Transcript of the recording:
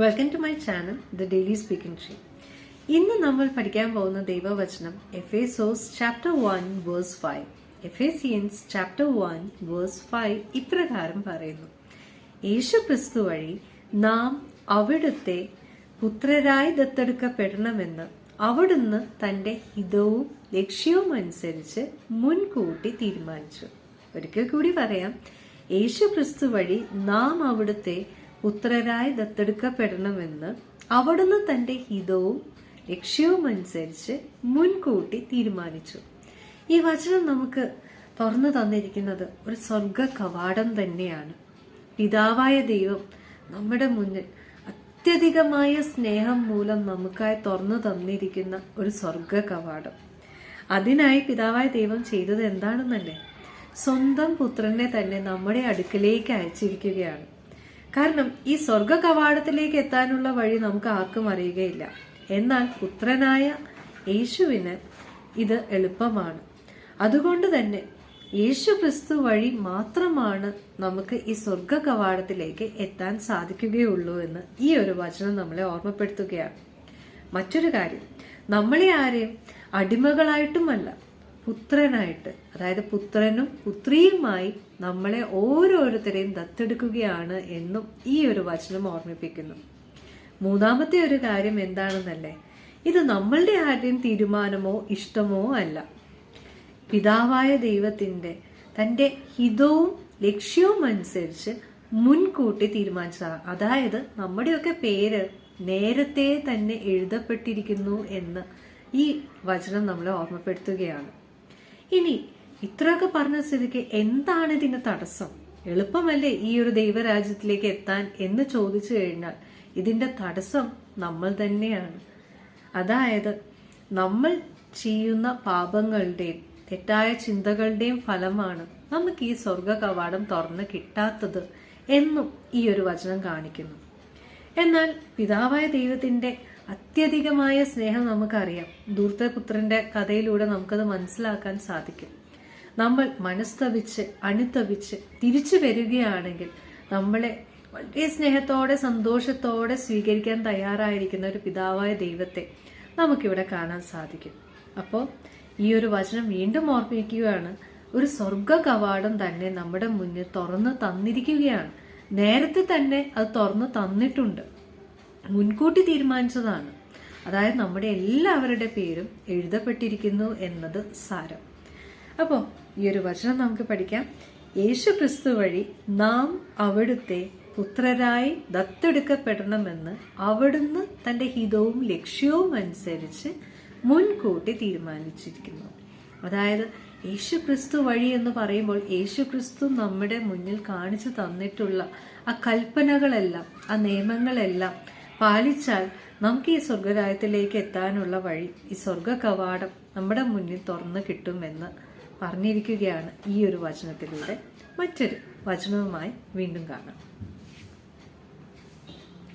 Welcome to my channel the daily speaking tree ഇന്ന് നമ്മൾ പഠിക്കാൻ പോകുന്ന ദൈവവചനം Ephesians chapter one verse five Ephesians chapter one verse five ഇപ്രകാരം പറയുന്നു. യേശു ക്രിസ്തു വഴി നാം അവിടുത്തെ പുത്രരായി ദത്തെടുക്കപ്പെടണമെന്ന് അവിടുന്ന് തന്റെ ഹിതവും ലക്ഷ്യവും അനുസരിച്ച് മുൻകൂട്ടി തീരുമാനിച്ചു. ഒരിക്കൽ കൂടി പറയാം യേശു ക്രിസ്തു വഴി നാം അവിടുത്തെ പുത്രരായി ദത്തെടുക്കപ്പെടണമെന്ന് അവിടുന്ന് തന്റെ ഹിതവും ലക്ഷ്യവും അനുസരിച്ച് മുൻകൂട്ടി തീരുമാനിച്ചു. ഈ വചനം നമുക്ക് തുറന്നു തന്നിരിക്കുന്നത് ഒരു സ്വർഗ കവാടം തന്നെയാണ്. പിതാവായ ദൈവം നമ്മുടെ മുന്നിൽ അത്യധികമായ സ്നേഹം മൂലം നമുക്കായി തുറന്നു തന്നിരിക്കുന്ന ഒരു സ്വർഗ കവാടം അതിനായി പിതാവായ ദൈവം ചെയ്തത് എന്താണെന്നല്ലേ? സ്വന്തം പുത്രനെ തന്നെ നമ്മുടെ അടുക്കിലേക്ക് അയച്ചിരിക്കുകയാണ്. കാരണം ഈ സ്വർഗ കവാടത്തിലേക്ക് എത്താനുള്ള വഴി നമുക്ക് ആർക്കും അറിയുകയില്ല. എന്നാൽ പുത്രനായ യേശുവിന് ഇത് എളുപ്പമാണ്. അതുകൊണ്ട് തന്നെ യേശു ക്രിസ്തു വഴി മാത്രമാണ് നമുക്ക് ഈ സ്വർഗ കവാടത്തിലേക്ക് എത്താൻ സാധിക്കുകയുള്ളൂ എന്ന് ഈ ഒരു വചനം നമ്മളെ ഓർമ്മപ്പെടുത്തുകയാണ്. മറ്റൊരു കാര്യം നമ്മളെ ആരെയും അടിമകളായിട്ടുമല്ല. പുത്രനായിട്ട് അതായത് പുത്രനും പുത്രിയുമായി നമ്മളെ ഓരോരുത്തരെയും ദത്തെടുക്കുകയാണ് എന്നും ഈ ഒരു വചനം ഓർമ്മിപ്പിക്കുന്നു. മൂന്നാമത്തെ ഒരു കാര്യം എന്താണെന്നല്ലേ? ഇത് നമ്മളുടെ ആരുടെയും തീരുമാനമോ ഇഷ്ടമോ അല്ല. പിതാവായ ദൈവത്തിന്റെ തന്റെ ഹിതവും ലക്ഷ്യവും അനുസരിച്ച് മുൻകൂട്ടി തീരുമാനിച്ചതാണ്. അതായത് നമ്മുടെയൊക്കെ പേര് നേരത്തെ തന്നെ എഴുതപ്പെട്ടിരിക്കുന്നു എന്ന് ഈ വചനം നമ്മളെ ഓർമ്മപ്പെടുത്തുകയാണ്. ഇനി ഇത്രയൊക്കെ പറഞ്ഞ സ്ഥിതിക്ക് എന്താണ് ഇതിന്റെ തടസ്സം? എളുപ്പമല്ലേ ഈ ഒരു ദൈവരാജ്യത്തിലേക്ക് എത്താൻ എന്ന് ചോദിച്ചു കഴിഞ്ഞാൽ ഇതിന്റെ തടസ്സം നമ്മൾ തന്നെയാണ്. അതായത് നമ്മൾ ചെയ്യുന്ന പാപങ്ങളുടെയും തെറ്റായ ചിന്തകളുടെയും ഫലമാണ് നമുക്ക് ഈ സ്വർഗ കവാടം തുറന്ന് കിട്ടാത്തത് എന്നും ഈ ഒരു വചനം കാണിക്കുന്നു. എന്നാൽ പിതാവായ ദൈവത്തിന്റെ അത്യധികമായ സ്നേഹം നമുക്കറിയാം. ദൂർത്തപുത്രന്റെ കഥയിലൂടെ നമുക്കത് മനസ്സിലാക്കാൻ സാധിക്കും. നമ്മൾ മനസ്തപിച്ച് അണിത്തപിച്ച് തിരിച്ചു വരികയാണെങ്കിൽ നമ്മളെ വളരെ സ്നേഹത്തോടെ സന്തോഷത്തോടെ സ്വീകരിക്കാൻ തയ്യാറായിരിക്കുന്ന ഒരു പിതാവായ ദൈവത്തെ നമുക്കിവിടെ കാണാൻ സാധിക്കും. അപ്പോൾ ഈ ഒരു വചനം വീണ്ടും ഓർമ്മിക്കുകയാണ് ഒരു സ്വർഗ കവാടം തന്നെ നമ്മുടെ മുന്നിൽ തുറന്ന് തന്നിരിക്കുകയാണ്. നേരത്തെ തന്നെ അത് തുറന്നു തന്നിട്ടുണ്ട്. മുൻകൂട്ടി തീരുമാനിച്ചതാണ്. അതായത് നമ്മുടെ എല്ലാവരുടെ പേരും എഴുതപ്പെട്ടിരിക്കുന്നു എന്നത് സാരം. അപ്പോൾ ഈ ഒരു വചനം നമുക്ക് പഠിക്കാം. യേശു ക്രിസ്തു വഴി നാം അവിടുത്തെ പുത്രരായി ദത്തെടുക്കപ്പെടണമെന്ന് അവിടുന്ന് തന്റെ ഹിതവും ലക്ഷ്യവും അനുസരിച്ച് മുൻകൂട്ടി തീരുമാനിച്ചിരിക്കുന്നു. അതായത് യേശു ക്രിസ്തു വഴി എന്ന് പറയുമ്പോൾ യേശു ക്രിസ്തു നമ്മുടെ മുന്നിൽ കാണിച്ചു തന്നിട്ടുള്ള ആ കൽപ്പനകളെല്ലാം ആ നിയമങ്ങളെല്ലാം പാലിച്ചാൽ നമുക്ക് ഈ സ്വർഗരാജ്യത്തിലേക്ക് എത്താനുള്ള വഴി ഈ സ്വർഗ കവാടം നമ്മുടെ മുന്നിൽ തുറന്നു കിട്ടുമെന്ന് പറഞ്ഞിരിക്കുകയാണ് ഈ ഒരു വചനത്തിലൂടെ. മറ്റൊരു വചനവുമായി വീണ്ടും കാണാം.